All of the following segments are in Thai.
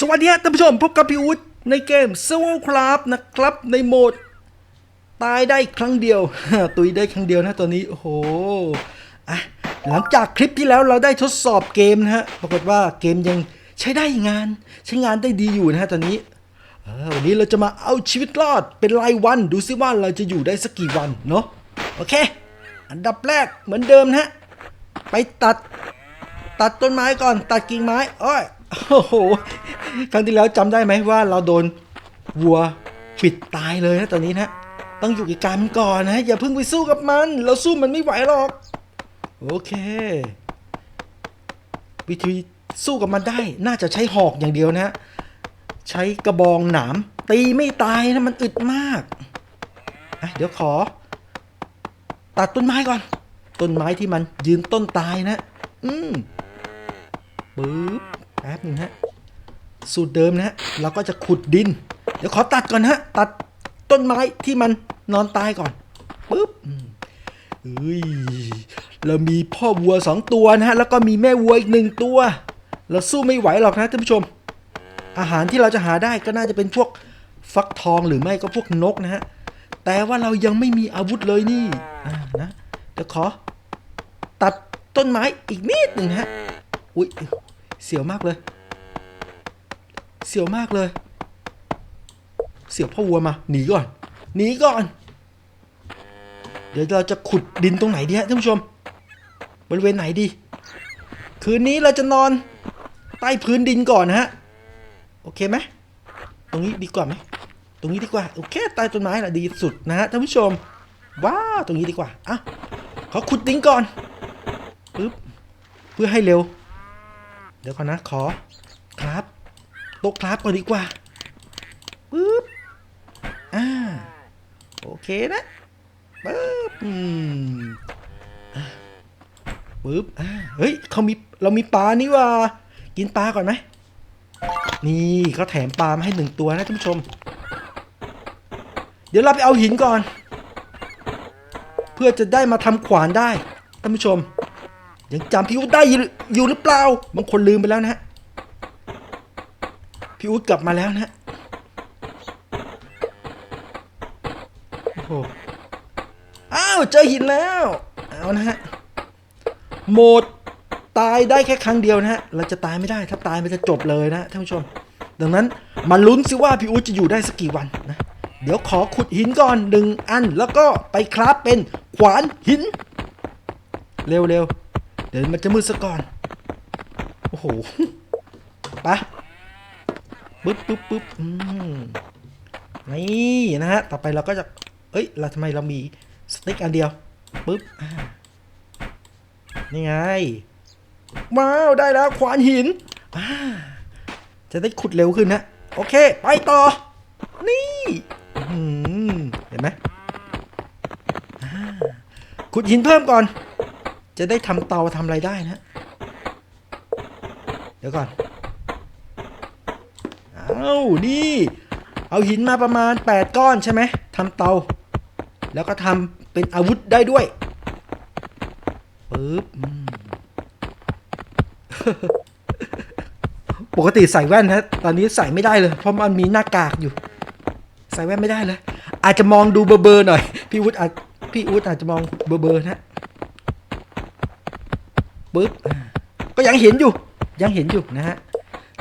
สวัสดีครับท่านผู้ชมพบกับพี่อุ๊ดในเกม s w o r c r a f t นะครับ ในโหมด ตายได้ครั้งเดียว ตุยได้ครั้งเดียวนะตัวนี้ โอ้โหอะหลังจากคลิปที่แล้วเราได้ทดสอบเกมนะฮะ ปรากฏว่าเกมยังใช้ได้งาน ใช้งานได้ดีอยู่นะฮะตอนนี้วันนี้เราจะมาเอาชีวิตรอดเป็นรายวันดูซิว่าเราจะอยู่ได้สักกี่วันเนาะโอเค อันดับแรกเหมือนเดิมนะฮะไปตัด ตัดต้นไม้ก่อน ตัดกิ่งไม้โอ้ย โอ้โหครั้งที่แล้วจำได้ไหมว่าเราโดนวัวปิดตายเลยนะตอนนี้นะต้องอยู่กับการมันก่อนนะ อย่าเพิ่งไปสู้กับมัน เราสู้มันไม่ไหวหรอก โอเค วิธีสู้กับมันได้ น่าจะใช้หอกอย่างเดียวนะ ใช้กระบองหนามตีไม่ตายนะมันอึดมากอะเดี๋ยวขอ ตัดต้นไม้ก่อน ต้นไม้ที่มันยืนต้นตายนะ อืมปึ๊บ ป๊บหนึงฮะ สูตรเดิมนะฮะ เราก็จะขุดดิน เดี๋ยวขอตัดก่อนฮะ ตัดต้นไม้ที่มันนอนตายก่อนปึ๊บเอ้ย เรามีพ่อวัวสองตัวนะฮะ แล้วก็มีแม่วัวอีกหนึ่งตัว เราสู้ไม่ไหวหรอกนะท่านผู้ชม อาหารที่เราจะหาได้ก็น่าจะเป็นพวกฟักทองหรือไม่ก็พวกนกนะฮะ แต่ว่าเรายังไม่มีอาวุธเลยนี่นะเดี๋ยวขอ ตัดต้นไม้อีกนิดหนึ่งฮะ อุ้ย เสียวมากเลย เสียวมากเลย เสียวพ่อวัวมา หนีก่อน หนีก่อน เดี๋ยวเราจะขุดดินตรงไหนดีฮะท่านผู้ชม บริเวณไหนดี คืนนี้เราจะนอน ใต้พื้นดินก่อนนะฮะ โอเคไหม ตรงนี้ดีกว่าไหม ตรงนี้ดีกว่า โอเค ใต้ต้นไม้แหละดีสุดนะฮะท่านผู้ชม ว้าว ตรงนี้ดีกว่า อะ ขอขุดดินก่อนปึ๊บ เพื่อให้เร็ว ดี๋ยวก่อนนะขอครับโต๊ะครับก่อนดีกว่าปึ๊บอ่าโอเคนะปึ๊บอืมอปึ๊บอ่าเฮ้ยเขามีเรามีปลานี่ว่า กินปลาก่อนไหมนี่เขาแถมปลามาให้หนึ่งตัวนะท่านผู้ชม เดี๋ยวเราไปเอาหินก่อน เพื่อจะได้มาทำขวานได้ท่านผู้ชม ยังจำพี่อุ๊ดได้อยู่หรือเปล่า บางคนลืมไปแล้วนะฮะ พี่อุ๊ดกลับมาแล้วนะฮะโอ้โหอ้าวเจอหินแล้ว เอานะฮะ โหมดตายได้แค่ครั้งเดียวนะฮะ เราจะตายไม่ได้ ถ้าตายมันจะจบเลยนะท่านผู้ชม ดังนั้นมาลุ้นซิว่าพี่อุ๊ดจะอยู่ได้สักกี่วันนะ เดี๋ยวขอขุดหินก่อนหนึ่งอัน แล้วก็ไปคราฟเป็นขวานหิน เร็วเร็ว ดี๋ยวมันจะมืดซะก่อน โอ้โหไปะปึ๊บปึ๊บปึ๊บอืมนี่นะฮะ ต่อไปเราก็จะ เอ้ย เราทำไมเรามีสติ๊กอันเดียว ปึ๊บนี่ไง ว้าว ได้แล้วขวานหิน จะได้ขุดเร็วขึ้นนะ โอเค ไปต่อ นี่เห็นไหมขุดหินเพิ่มก่อน จะได้ทำเตาทำอะไรได้นะ เดี๋ยวก่อน เอานี่ เอาหินมาประมาณ 8 ก้อนใช่ไหมทำเตา แล้วก็ทำเป็นอาวุธได้ด้วยปึ๊บปกติใส่แว่นนะตอนนี้ใส่ไม่ได้เลย เพราะมันมีหน้ากากอยู่ ใส่แว่นไม่ได้เลย อาจจะมองดูเบลอๆหน่อย พี่วุฒิอาจพี่วุฒิอาจจะมองเบลอๆนะ ปึ๊บก็ยังเห็นอยู่ยังเห็นอยู่นะฮะ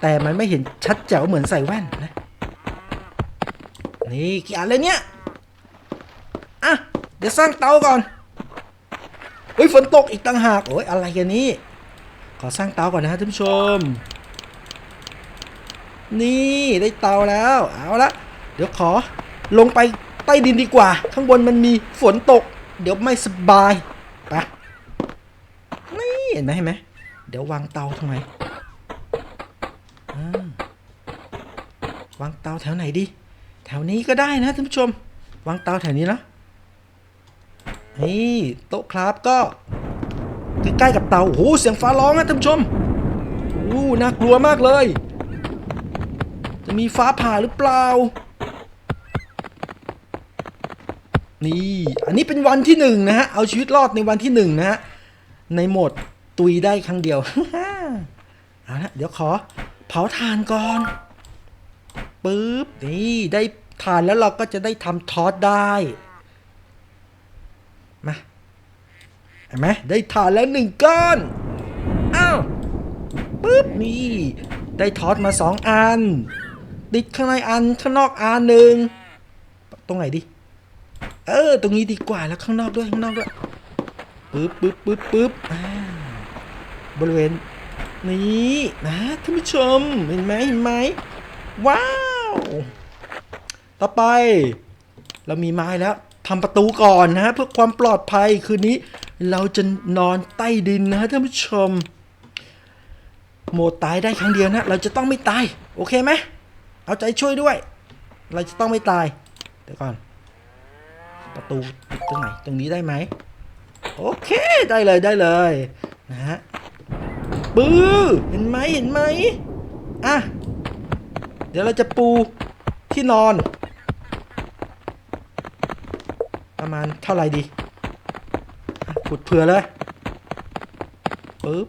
แต่มันไม่เห็นชัดแจ๋วเหมือนใส่แว่นนะนี่กี่อันเลยเนี่ยอะเดี๋ยวสร้างเตาก่อนเฮ้ยฝนตกอีกต่างหากโอ้ยอะไรกันนี่ขอสร้างเตาก่อนนะฮะท่านผู้ชม นี่ได้เตาแล้วเอาละเดี๋ยวขอลงไปใต้ดินดีกว่า ข้างบนมันมีฝนตก เดี๋ยวไม่สบายไป เห็นไหมเห็นไหมเดี๋ยววางเตาทำไมวางเตาแถวไหนดี แถวนี้ก็ได้นะท่านผู้ชม วางเตาแถวนี้นะนี่โต๊ะครับก็ใกล้ๆกับเตาโอ้โหเสียงฟ้าร้องนะท่านผู้ชมโอ้หน่ากลัวมากเลย จะมีฟ้าผ่าหรือเปล่า นี่ อันนี้เป็นวันที่หนึ่งนะฮะ เอาชีวิตรอดในวันที่หนึ่งนะฮะ ในโหมด ตุยได้ครั้งเดียวเอาละเดี๋ยวขอ เผาถ่านก่อนปึ๊บนี่ได้ถ่านแล้วเราก็จะได้ทำทอสได้มาเห็นไหมได้ถ่านแล้วหนึ่งก้อนอ้าวปึ๊บนี่ได้ทอสมาสองอันติดข้างในอันข้างนอกอันหนึ่งตรงไหนดีเออ ตรงนี้ดีกว่าแล้วข้างนอกด้วยข้างนอกด้วยปึ๊บปึ๊บปึ๊บปึ๊บอ่า บริเวณนี้นะท่านผู้ชมเห็นไหมเห็นไหมว้าว ต่อไป เรามีไม้แล้วทำประตูก่อนนะฮะเพื่อความปลอดภัยคืนนี้ เราจะนอนใต้ดินนะท่านผู้ชม โหมดตายได้ครั้งเดียวนะ เราจะต้องไม่ตาย โอเคไหมเอาใจช่วยด้วย เราจะต้องไม่ตายเดี๋ยวก่อน ประตูปิดตรงไหนตรงนี้ได้ไหมโอเคได้เลยได้เลยนะฮะ ปื้อเห็นไหมเห็นไหมอะ เดี๋ยวเราจะปูที่นอน ประมาณเท่าไหร่ดีขุดเผื่อเลยปึ๊บ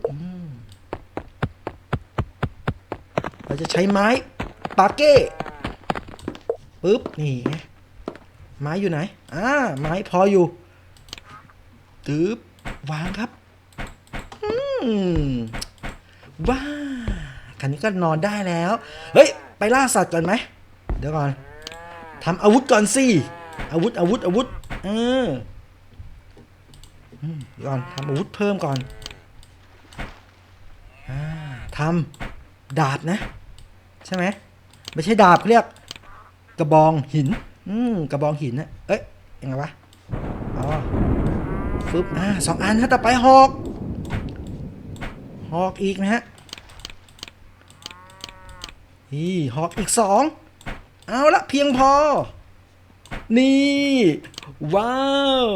เราจะใช้ไม้ปาเก้ปึ๊บนี่ไงไม้อยู่ไหนอ่าไม้พออยู่ตึ๊บวางครับ อืม ว้าคันนี้ก็นอนได้แล้ว เฮ้ย ไปล่าสัตว์ก่อนไหม เดี๋ยวก่อนทำอาวุธก่อนสิ อาวุธ อาวุธ อาวุธ เออเดี๋ยวก่อนทำอาวุธเพิ่มก่อนอทำดาบนะ ใช่ไหม ไม่ใช่ดาบเขาเรียก กระบองหิน อืมกระบองหินนะเอ้ย ยังไงวะ อ๋อฟึบอ่าสองอันฮะต่อไปหอก หอกอีกนะฮะนี่หอกอีกสอง เอาละเพียงพอ นี่ ว้าว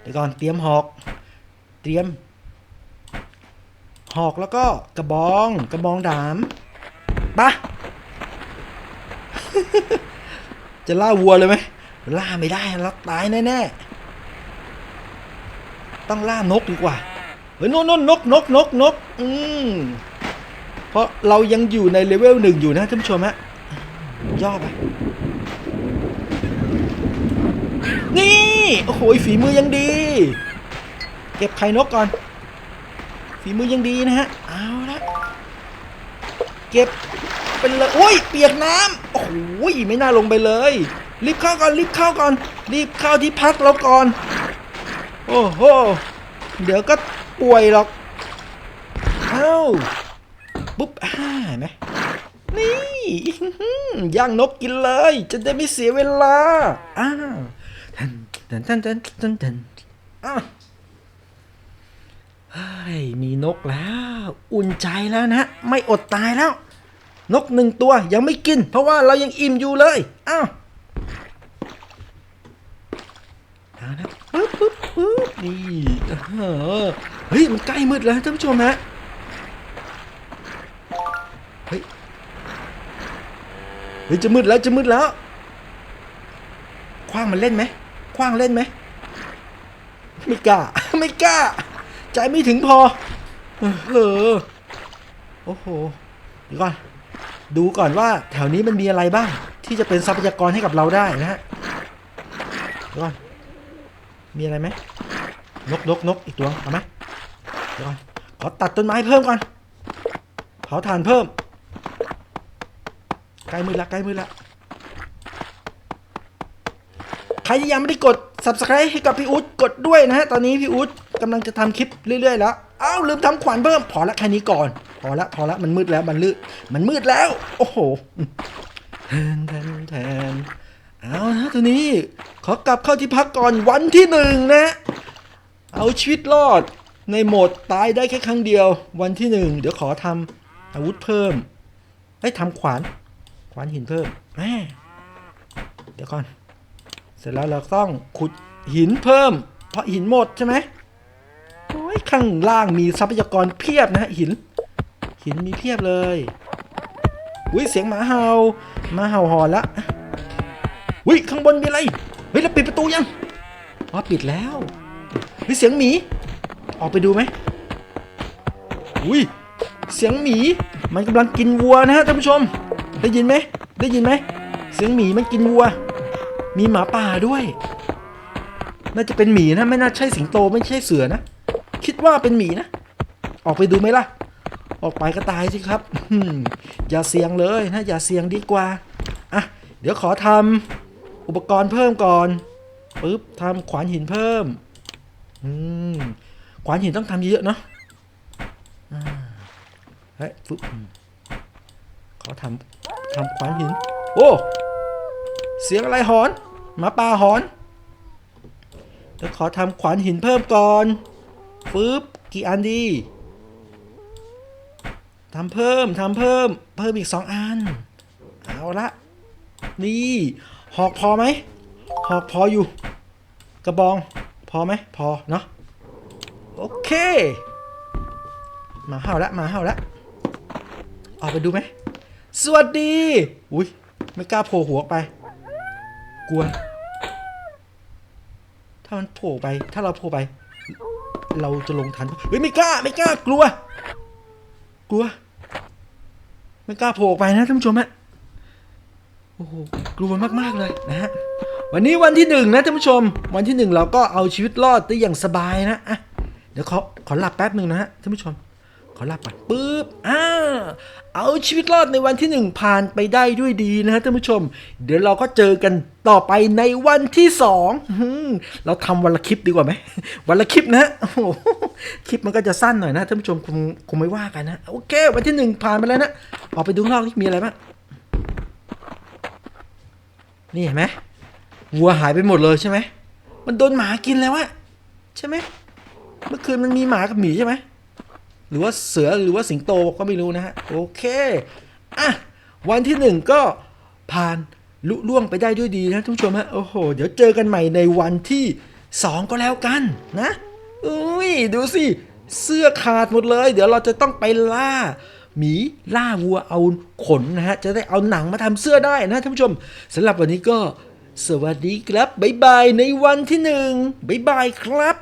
เดี๋ยวก่อนเตรียมหอก เตรียม หอกแล้วก็กระบอง กระบองดามปะจะล่าวัวเลยไหมล่าไม่ได้แล้วตายแน่ๆ ต้องล่านกดีกว่า เฮ้ยโน่นโน่นนกนกนกนกอืมเพราะเรายังอยู่ในเลเวลหนึ่งอยู่นะท่านผู้ชมฮะย่อไปนี่ โอ้โหฝีมือยังดี เก็บไข่นกก่อน ฝีมือยังดีนะฮะ เอาละเก็บเป็นเลยโอ้ย เปียกน้ำโอ้โหไม่น่าลงไปเลย รีบเข้าก่อน รีบเข้าก่อน รีบเข้าที่พักเราก่อน โอ้โห เดี๋ยวก็ ป่วยหรอกเอ้าปุ๊บอ่านไหมนี่ย่างนกกินเลย จะได้ไม่เสียเวลาอ้าวทันทันทันทันทันทันอ้าวเฮ้ยมีนกแล้ว อุ่นใจแล้วนะ ไม่อดตายแล้ว นกหนึ่งตัวยังไม่กิน เพราะว่าเรายังอิ่มอยู่เลยอ้าวเอาละปึ๊บปึ๊บปึ๊บนี่ เฮ้ย มันใกล้มืดแล้วท่านผู้ชมฮะ เฮ้ย เฮ้ย จะมืดแล้วจะมืดแล้ว คว้างมันเล่นไหม คว้างเล่นไหม ไม่กล้า ไม่กล้า ใจไม่ถึงพอ เออ โอ้โหเดี๋ยวก่อน ดูก่อนว่าแถวนี้มันมีอะไรบ้าง ที่จะเป็นทรัพยากรให้กับเราได้นะฮะเดี๋ยวก่อน มีอะไรไหมนกนกนกอีกตัวเอาไหม ดี๋ยวก่อนขอตัดต้นไม้เพิ่มก่อนเผาถ่านเพิ่มใกล้มือละใกล้มือละใครยังไม่ได้กด subscribe ให้กับพี่อุ๊ดกดด้วยนะฮะตอนนี้พี่อุ๊ดกำลังจะทำคลิปเรื่อยๆแล้วอ้าวลืมทำขวัญเพิ่มพอละแค่นี้ก่อน พอละพอละมันมืดแล้วมันลืดมันมืดแล้ว โอ้โหแทนแทนแทนเอานะตัวนี้ขอกลับเข้าที่พักก่อนวันที่หนึ่งนะ เอาชีวิตรอด ในโหมดตายได้แค่ครั้งเดียว วันที่หนึ่งเดี๋ยวขอทำอาวุธเพิ่มให้ยทำขวาน ขวานหินเพิ่มแม่เดี๋ยวก่อน เสร็จแล้วเราต้องขุดหินเพิ่ม เพราะหินหมดใช่ไหมโอ้ยข้างล่างมีทรัพยากรเพียบนะฮะหิน หินมีเพียบเลยอุ้ยเสียงหมาเห่าหมาเห่าหอนละอุ้ยข้างบนมีอะไรเฮ้ยเราปิดประตูยังอ๋อปิดแล้วเฮ้ยเสียงหมี ออกไปดูไหมอุ้ยเสียงหมีมันกำลังกินวัวนะฮะท่านผู้ชม ได้ยินไหมได้ยินไหมเสียงหมีมันกินวัว มีหมาป่าด้วย น่าจะเป็นหมีนะไม่น่าใช่สิงโตไม่ใช่เสือนะ คิดว่าเป็นหมีนะ ออกไปดูไหมล่ะ ออกไปก็ตายสิครับอืมอย่าเสี่ยงเลยนะอย่าเสี่ยงดีกว่าอะเดี๋ยวขอทำอุปกรณ์เพิ่มก่อนปึ๊บทำขวานหินเพิ่ม อืม ขวานหินต้องทำเยอะๆเนาะเฮ้ยฟึบอืมขอทำทำขวานหิน โอ้ เสียงอะไรหอน หมาป่าหอนเดี๋ยวขอทำขวานหินเพิ่มก่อนฟึบกี่อันดีทำเพิ่มทำเพิ่ม เพิ่มอีกสองอัน เอาละ นี่ หอกพอไหม หอกพออยู่ กระบอง พอไหม พอ เนาะ โอเคมาเห่าละมาเห่าละออกไปดูไหมสวัสดี อุ้ยไม่กล้าโผล่หัวไป กลัว ถ้ามันโผล่ไป ถ้าเราโผล่ไป เราจะลงทันเฮ้ยไม่กล้าไม่กล้ากลัว กลัว ไม่กล้าโผล่ไปนะท่านผู้ชมฮะโอ้โหกลัวมากๆเลยนะฮะวันนี้วันที่หนึ่งนะท่านผู้ชม วันที่หนึ่งเราก็เอาชีวิตรอดได้อย่างสบายนะอะ ดี๋ยวขอขอหลับแป๊บหนึ่งนะฮะท่านผู้ชม ขอหลับก่อนปึ๊บอ่าเอาชีวิตรอดในวันที่หนึ่งผ่านไปได้ด้วยดีนะฮะท่านผู้ชม เดี๋ยวเราก็เจอกันต่อไปในวันที่สองเราทำวันละคลิปดีกว่าไหมวันละคลิปนะฮะโอ้โหคลิปมันก็จะสั้นหน่อยนะท่านผู้ชมคงคงไม่ว่ากันนะโอเค วันที่หนึ่งผ่านไปแล้วนะออกไปดูข้างนอกที่มีอะไรบ้างนี่เห็นไหมวัวหายไปหมดเลยใช่ไหมมันโดนหมากินแล้วอะใช่ไหม เมื่อคืนมันมีหมากับหมีใช่ไหมหรือว่าเสือหรือว่าสิงโตก็ไม่รู้นะฮะโอเคอะวันที่หนึ่งก็ผ่านลุล่วงไปได้ด้วยดีนะท่านผู้ชมฮะโอ้โห เดี๋ยวเจอกันใหม่ในวันที่สองก็แล้วกันนะอุ้ยดูสิเสื้อขาดหมดเลย เดี๋ยวเราจะต้องไปล่าหมีล่าวัวเอาขนนะฮะ จะได้เอาหนังมาทำเสื้อได้นะท่านผู้ชมสำหรับวันนี้ก็สวัสดีครับ บ๊ายบายในวันที่หนึ่งบ๊ายบายครับ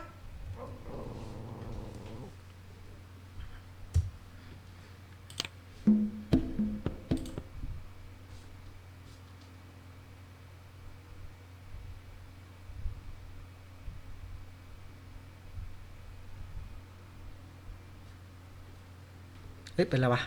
เฮ้ยเป็นไรวะ